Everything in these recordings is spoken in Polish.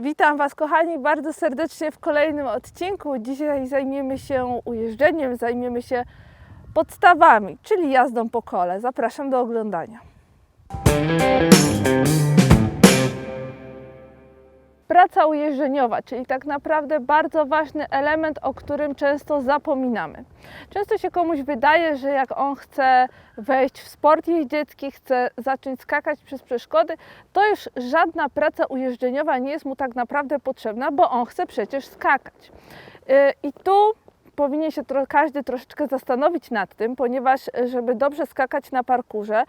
Witam Was, kochani, bardzo serdecznie w kolejnym odcinku. Dzisiaj zajmiemy się ujeżdżeniem, zajmiemy się podstawami, czyli jazdą po kole. Zapraszam do oglądania. Praca ujeżdżeniowa, czyli tak naprawdę bardzo ważny element, o którym często zapominamy. Często się komuś wydaje, że jak on chce wejść w sport jeździecki, chce zacząć skakać przez przeszkody, to już żadna praca ujeżdżeniowa nie jest mu tak naprawdę potrzebna, bo on chce przecież skakać. Yy, I tu powinien się każdy troszeczkę zastanowić nad tym, ponieważ e, żeby dobrze skakać na parkurze,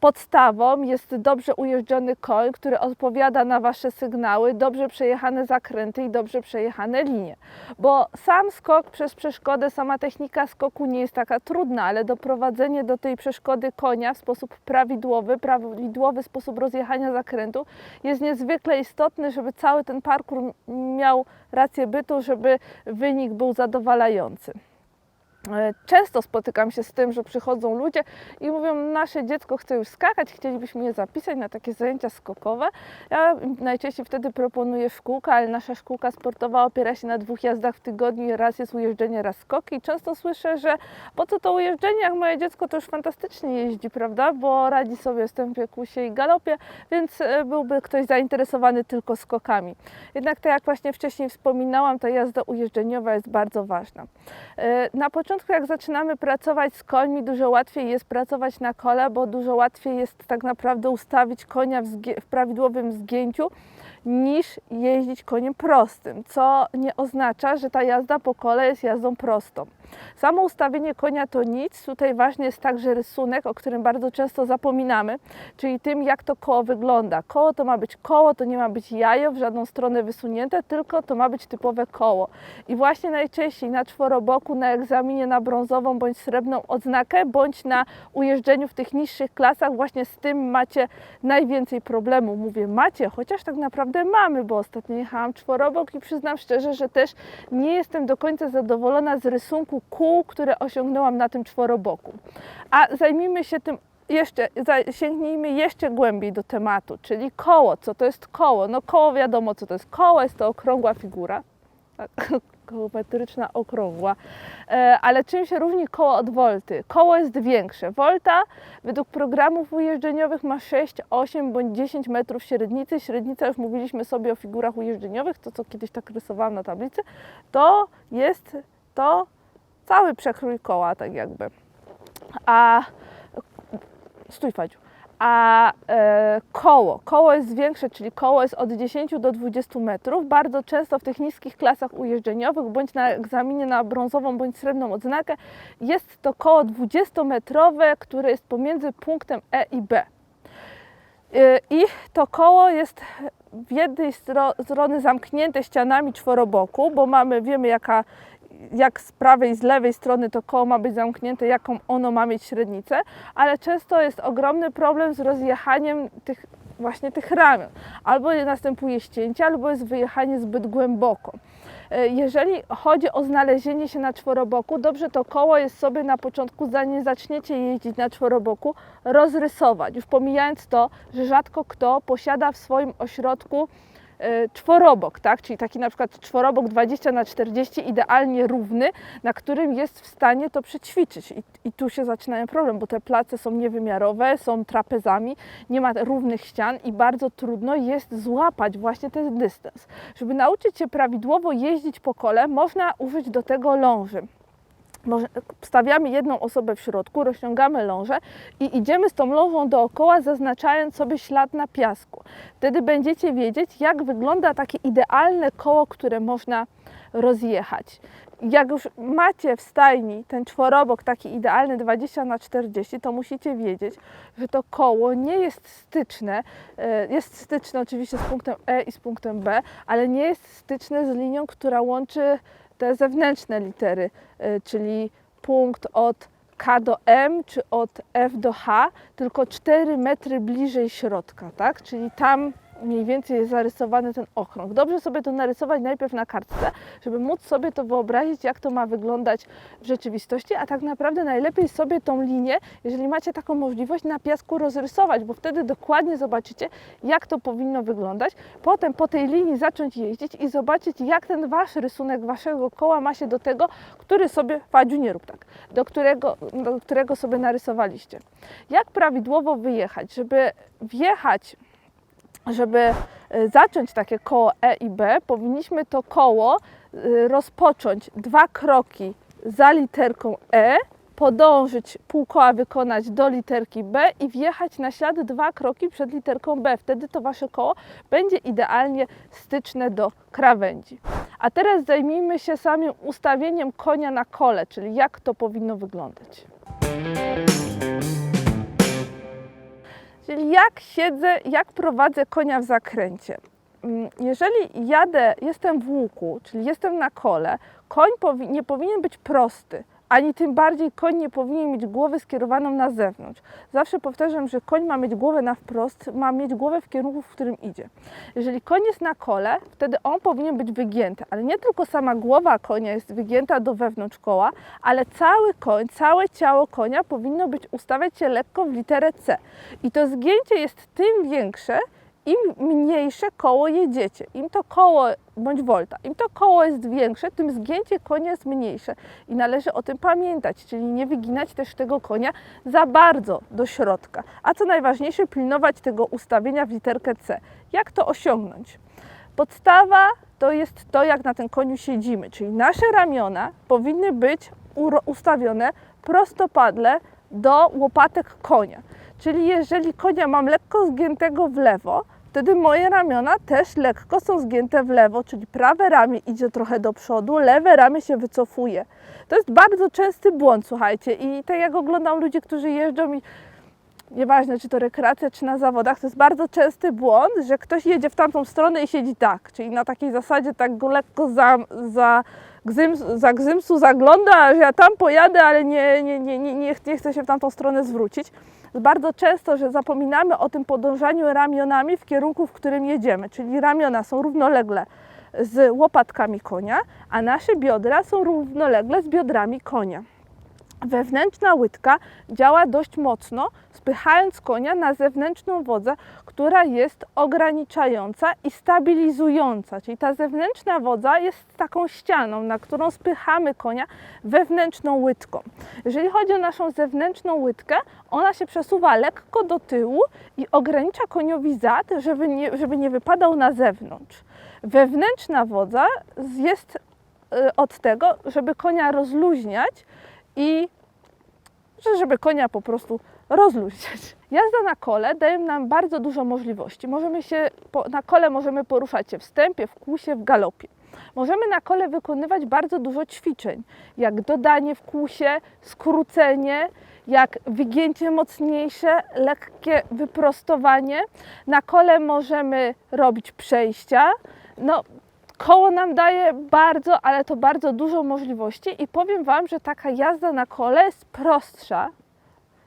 podstawą jest dobrze ujeżdżony koń, który odpowiada na Wasze sygnały, dobrze przejechane zakręty i dobrze przejechane linie. Bo sam skok przez przeszkodę, sama technika skoku nie jest taka trudna, ale doprowadzenie do tej przeszkody konia w sposób prawidłowy, prawidłowy sposób rozjechania zakrętu jest niezwykle istotny, żeby cały ten parkour miał rację bytu, żeby wynik był zadowalający. E, Często spotykam się z tym, że przychodzą ludzie i mówią, nasze dziecko chce już skakać, chcielibyśmy je zapisać na takie zajęcia skokowe. Ja najczęściej wtedy proponuję szkółkę, ale nasza szkółka sportowa opiera się na dwóch jazdach w tygodniu, raz jest ujeżdżenie, raz skoki. I często słyszę, że po co to ujeżdżenie, jak moje dziecko to już fantastycznie jeździ, prawda, bo radzi sobie w tym wiekusie i galopie, więc e, byłby ktoś zainteresowany tylko skokami. Jednak tak jak właśnie wcześniej wspominałam, ta jazda ujeżdżeniowa jest bardzo ważna. E, Na początku, jak zaczynamy pracować z końmi, dużo łatwiej jest pracować na kole, bo dużo łatwiej jest tak naprawdę ustawić konia w, w prawidłowym zgięciu niż jeździć koniem prostym, co nie oznacza, że ta jazda po kole jest jazdą prostą. Samo ustawienie konia to nic, tutaj ważny jest także rysunek, o którym bardzo często zapominamy, czyli tym, jak to koło wygląda. Koło to ma być koło, to nie ma być jajo w żadną stronę wysunięte, tylko to ma być typowe koło. I właśnie najczęściej na czworoboku, na egzaminie na brązową bądź srebrną odznakę, bądź na ujeżdżeniu w tych niższych klasach, właśnie z tym macie najwięcej problemu. Mówię macie, chociaż tak naprawdę mamy, bo ostatnio jechałam czworobok i przyznam szczerze, że też nie jestem do końca zadowolona z rysunku kół, które osiągnęłam na tym czworoboku. A zajmijmy się tym jeszcze, sięgnijmy jeszcze głębiej do tematu, czyli koło. Co to jest koło? No koło wiadomo, co to jest. Koło jest to okrągła figura, geometryczna, okrągła. E, Ale czym się różni koło od wolty? Koło jest większe. Wolta według programów ujeżdżeniowych ma 6, 8 bądź 10 metrów średnicy. Średnica, już mówiliśmy sobie o figurach ujeżdżeniowych, to co kiedyś tak rysowałam na tablicy, to jest to cały przekrój koła, tak jakby. A stój Fadziu. A e, koło, koło jest większe, czyli koło jest od 10 do 20 metrów. Bardzo często w tych niskich klasach ujeżdżeniowych, bądź na egzaminie na brązową bądź srebrną odznakę, jest to koło 20-metrowe, które jest pomiędzy punktem E i B. E, I to koło jest w jednej stro- strony zamknięte ścianami czworoboku, bo mamy, wiemy jaka, jak z prawej i z lewej strony to koło ma być zamknięte, jaką ono ma mieć średnicę, ale często jest ogromny problem z rozjechaniem tych właśnie tych ramion. Albo następuje ścięcie, albo jest wyjechanie zbyt głęboko. E, Jeżeli chodzi o znalezienie się na czworoboku, dobrze to koło jest sobie na początku, zanim zaczniecie jeździć na czworoboku, rozrysować. Już pomijając to, że rzadko kto posiada w swoim ośrodku czworobok, tak? czyli taki na przykład czworobok 20 na 40 idealnie równy, na którym jest w stanie to przećwiczyć. I, I tu się zaczynają problem, bo te place są niewymiarowe, są trapezami, nie ma równych ścian i bardzo trudno jest złapać właśnie ten dystans. Żeby nauczyć się prawidłowo jeździć po kole, można użyć do tego ląży. Stawiamy jedną osobę w środku, rozciągamy lążę i idziemy z tą lążą dookoła, zaznaczając sobie ślad na piasku. Wtedy będziecie wiedzieć, jak wygląda takie idealne koło, które można rozjechać. Jak już macie w stajni ten czworobok taki idealny 20 na 40, to musicie wiedzieć, że to koło nie jest styczne. e, Jest styczne oczywiście z punktem E i z punktem B, ale nie jest styczne z linią, która łączy te zewnętrzne litery, e, czyli punkt od K do M czy od F do H, tylko 4 metry bliżej środka, tak? Czyli tam mniej więcej jest zarysowany ten okrąg. Dobrze sobie to narysować najpierw na kartce, żeby móc sobie to wyobrazić, jak to ma wyglądać w rzeczywistości, a tak naprawdę najlepiej sobie tą linię, jeżeli macie taką możliwość, na piasku rozrysować, bo wtedy dokładnie zobaczycie, jak to powinno wyglądać. Potem po tej linii zacząć jeździć i zobaczyć, jak ten wasz rysunek waszego koła ma się do tego, który sobie, Fadziu, nie rób tak, do którego, do którego sobie narysowaliście. Jak prawidłowo wyjechać, żeby wjechać żeby e, zacząć takie koło E i B, powinniśmy to koło e, rozpocząć dwa kroki za literką E, podążyć pół koła wykonać do literki B i wjechać na ślad dwa kroki przed literką B. Wtedy to wasze koło będzie idealnie styczne do krawędzi. A teraz zajmijmy się samym ustawieniem konia na kole, czyli jak to powinno wyglądać. Czyli jak siedzę, jak prowadzę konia w zakręcie. Mm, Jeżeli jadę, jestem w łuku, czyli jestem na kole, koń powi- nie powinien być prosty, ani tym bardziej koń nie powinien mieć głowy skierowaną na zewnątrz. Zawsze powtarzam, że koń ma mieć głowę na wprost, ma mieć głowę w kierunku, w którym idzie. Jeżeli koń jest na kole, wtedy on powinien być wygięty, ale nie tylko sama głowa konia jest wygięta do wewnątrz koła, ale cały koń, całe ciało konia powinno być ustawiać się lekko w literę C. I to zgięcie jest tym większe, im mniejsze koło jedziecie, im to koło bądź volta, im to koło jest większe, tym zgięcie konia jest mniejsze i należy o tym pamiętać, czyli nie wyginać też tego konia za bardzo do środka. A co najważniejsze, pilnować tego ustawienia w literkę C. Jak to osiągnąć? Podstawa to jest to, jak na tym koniu siedzimy, czyli nasze ramiona powinny być ustawione prostopadle do łopatek konia. Czyli jeżeli konia mam lekko zgiętego w lewo, wtedy moje ramiona też lekko są zgięte w lewo, czyli prawe ramię idzie trochę do przodu, lewe ramię się wycofuje. To jest bardzo częsty błąd, słuchajcie. I tak jak oglądam ludzi, którzy jeżdżą i nieważne czy to rekreacja, czy na zawodach, to jest bardzo częsty błąd, że ktoś jedzie w tamtą stronę i siedzi tak, czyli na takiej zasadzie tak go lekko za, za, gzyms, za gzymsu zagląda, że ja tam pojadę, ale nie, nie, nie, nie, nie, nie chcę się w tamtą stronę zwrócić. Bardzo często, że zapominamy o tym podążaniu ramionami w kierunku, w którym jedziemy, czyli ramiona są równolegle z łopatkami konia, a nasze biodra są równolegle z biodrami konia. Wewnętrzna łydka działa dość mocno, spychając konia na zewnętrzną wodzę, która jest ograniczająca i stabilizująca. Czyli ta zewnętrzna wodza jest taką ścianą, na którą spychamy konia wewnętrzną łydką. Jeżeli chodzi o naszą zewnętrzną łydkę, ona się przesuwa lekko do tyłu i ogranicza koniowi zad, żeby nie, żeby nie wypadał na zewnątrz. Wewnętrzna wodza jest y, od tego, żeby konia rozluźniać i że żeby konia po prostu rozluźniać. Jazda na kole daje nam bardzo dużo możliwości. Możemy się, na kole możemy poruszać się w stępie, w kłusie, w galopie. Możemy na kole wykonywać bardzo dużo ćwiczeń, jak dodanie w kłusie, skrócenie, jak wygięcie mocniejsze, lekkie wyprostowanie. Na kole możemy robić przejścia. No, koło nam daje bardzo, ale to bardzo dużo możliwości i powiem Wam, że taka jazda na kole jest prostsza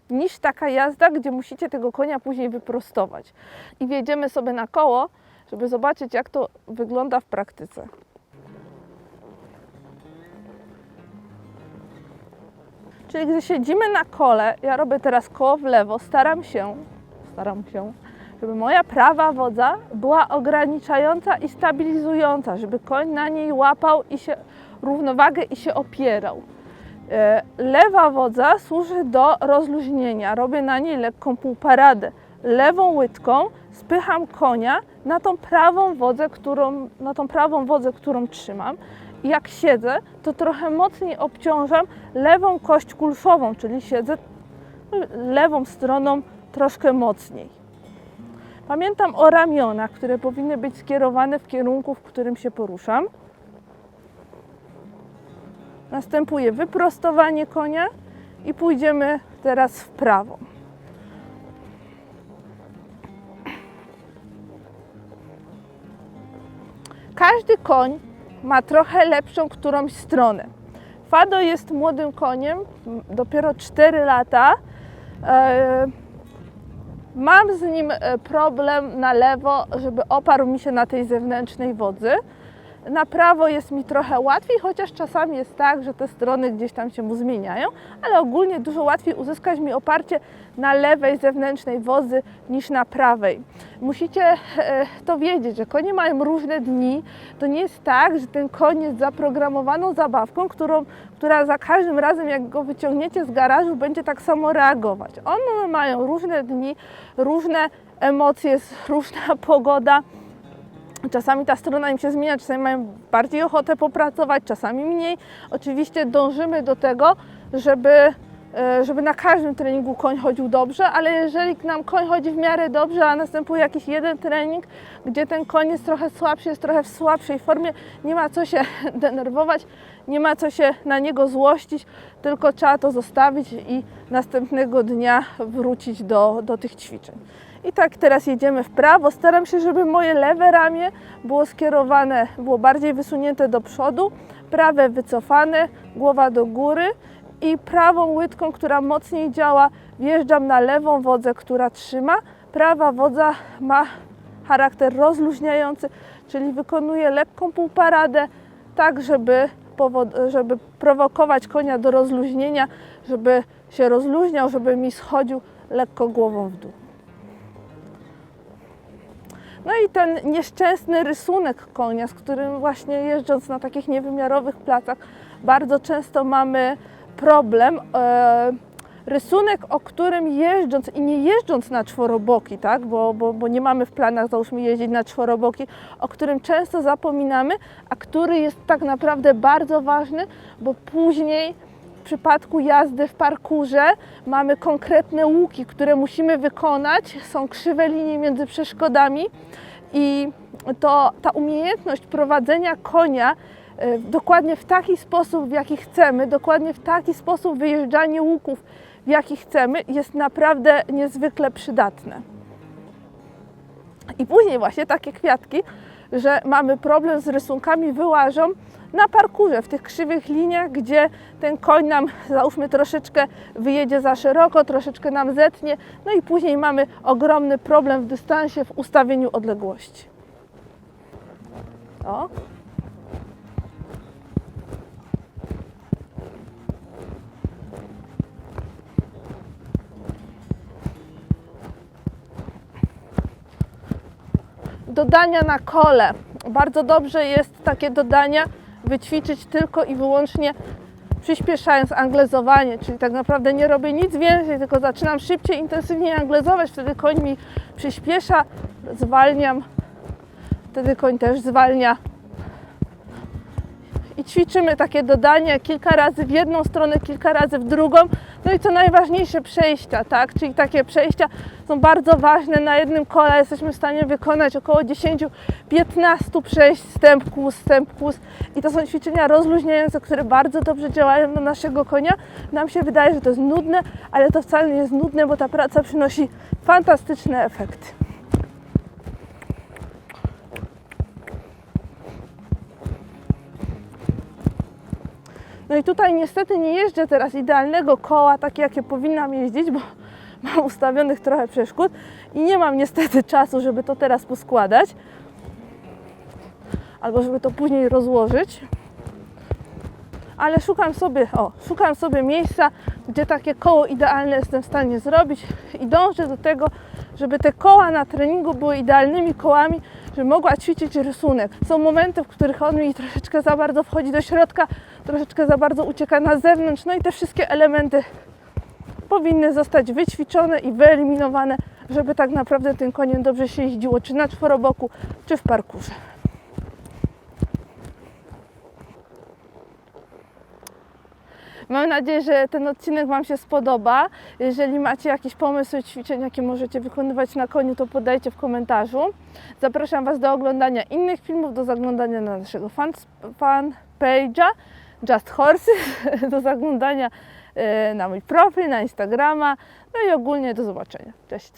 niż taka jazda, gdzie musicie tego konia później wyprostować. I wjedziemy sobie na koło, żeby zobaczyć, jak to wygląda w praktyce. Czyli gdy siedzimy na kole, ja robię teraz koło w lewo, staram się, staram się, żeby moja prawa wodza była ograniczająca i stabilizująca, żeby koń na niej łapał i się równowagę i się opierał. E, Lewa wodza służy do rozluźnienia. Robię na niej lekką półparadę. Lewą łydką spycham konia na tą prawą wodzę, którą, na tą prawą wodzę, którą trzymam. I jak siedzę, to trochę mocniej obciążam lewą kość kulszową, czyli siedzę lewą stroną troszkę mocniej. Pamiętam o ramionach, które powinny być skierowane w kierunku, w którym się poruszam. Następuje wyprostowanie konia i pójdziemy teraz w prawo. Każdy koń ma trochę lepszą którąś stronę. Fado jest młodym koniem, dopiero 4 lata. E, Mam z nim e, problem na lewo, żeby oparł mi się na tej zewnętrznej wodzy. Na prawo jest mi trochę łatwiej, chociaż czasami jest tak, że te strony gdzieś tam się mu zmieniają, ale ogólnie dużo łatwiej uzyskać mi oparcie na lewej zewnętrznej wodzy niż na prawej. Musicie e, to wiedzieć, że konie mają różne dni. To nie jest tak, że ten koń jest zaprogramowaną zabawką, którą, która za każdym razem, jak go wyciągniecie z garażu, będzie tak samo reagować. One mają różne dni, różne emocje, różna pogoda. Czasami ta strona im się zmienia, czasami mają bardziej ochotę popracować, czasami mniej. Oczywiście dążymy do tego, żeby, e, żeby na każdym treningu koń chodził dobrze, ale jeżeli nam koń chodzi w miarę dobrze, a następuje jakiś jeden trening, gdzie ten koń jest trochę słabszy, jest trochę w słabszej formie, nie ma co się denerwować, nie ma co się na niego złościć, tylko trzeba to zostawić i następnego dnia wrócić do, do tych ćwiczeń. I tak teraz jedziemy w prawo. Staram się, żeby moje lewe ramię było skierowane, było bardziej wysunięte do przodu, prawe wycofane, głowa do góry i prawą łydką, która mocniej działa, wjeżdżam na lewą wodzę, która trzyma. Prawa wodza ma charakter rozluźniający, czyli wykonuje lekką półparadę, tak żeby, żeby prowokować konia do rozluźnienia, żeby się rozluźniał, żeby mi schodził lekko głową w dół. No i ten nieszczęsny rysunek konia, z którym właśnie jeżdżąc na takich niewymiarowych placach, bardzo często mamy problem. E, rysunek, o którym jeżdżąc i nie jeżdżąc na czworoboki, tak, bo, bo, bo nie mamy w planach załóżmy jeździć na czworoboki, o którym często zapominamy, a który jest tak naprawdę bardzo ważny, bo później w przypadku jazdy w parkurze mamy konkretne łuki, które musimy wykonać, są krzywe linie między przeszkodami i to ta umiejętność prowadzenia konia e, dokładnie w taki sposób, w jaki chcemy, dokładnie w taki sposób wyjeżdżanie łuków, jaki chcemy, jest naprawdę niezwykle przydatne. I później właśnie takie kwiatki, że mamy problem z rysunkami wyłażą na parkurze, w tych krzywych liniach, gdzie ten koń nam, załóżmy, troszeczkę wyjedzie za szeroko, troszeczkę nam zetnie, no i później mamy ogromny problem w dystansie, w ustawieniu odległości. O. dodania na kole. Bardzo dobrze jest takie dodania wyćwiczyć tylko i wyłącznie przyspieszając anglezowanie, czyli tak naprawdę nie robię nic więcej, tylko zaczynam szybciej, intensywniej anglezować, wtedy koń mi przyspiesza, zwalniam, wtedy koń też zwalnia. I ćwiczymy takie dodania kilka razy w jedną stronę, kilka razy w drugą. No i co najważniejsze, przejścia, tak? Czyli takie przejścia są bardzo ważne. Na jednym kole jesteśmy w stanie wykonać około 10-15 przejść, stęp, kłus, stęp, kłus. I to są ćwiczenia rozluźniające, które bardzo dobrze działają na naszego konia. Nam się wydaje, że to jest nudne, ale to wcale nie jest nudne, bo ta praca przynosi fantastyczne efekty. No i tutaj niestety nie jeżdżę teraz idealnego koła, takie jakie powinnam jeździć, bo mam ustawionych trochę przeszkód i nie mam niestety czasu, żeby to teraz poskładać albo żeby to później rozłożyć. Ale szukam sobie, o, szukam sobie miejsca, gdzie takie koło idealne jestem w stanie zrobić i dążę do tego, żeby te koła na treningu były idealnymi kołami, żeby mogła ćwiczyć rysunek. Są momenty, w których on mi troszeczkę za bardzo wchodzi do środka, troszeczkę za bardzo ucieka na zewnątrz, no i te wszystkie elementy powinny zostać wyćwiczone i wyeliminowane, żeby tak naprawdę tym koniem dobrze się jeździło, czy na czworoboku, czy w parkurze. Mam nadzieję, że ten odcinek Wam się spodoba. Jeżeli macie jakieś pomysły ćwiczeń, jakie możecie wykonywać na koniu, to podajcie w komentarzu. Zapraszam Was do oglądania innych filmów, do zaglądania na naszego fan, page'a Just Horses, do zaglądania e, na mój profil, na Instagrama, no i ogólnie do zobaczenia. Cześć!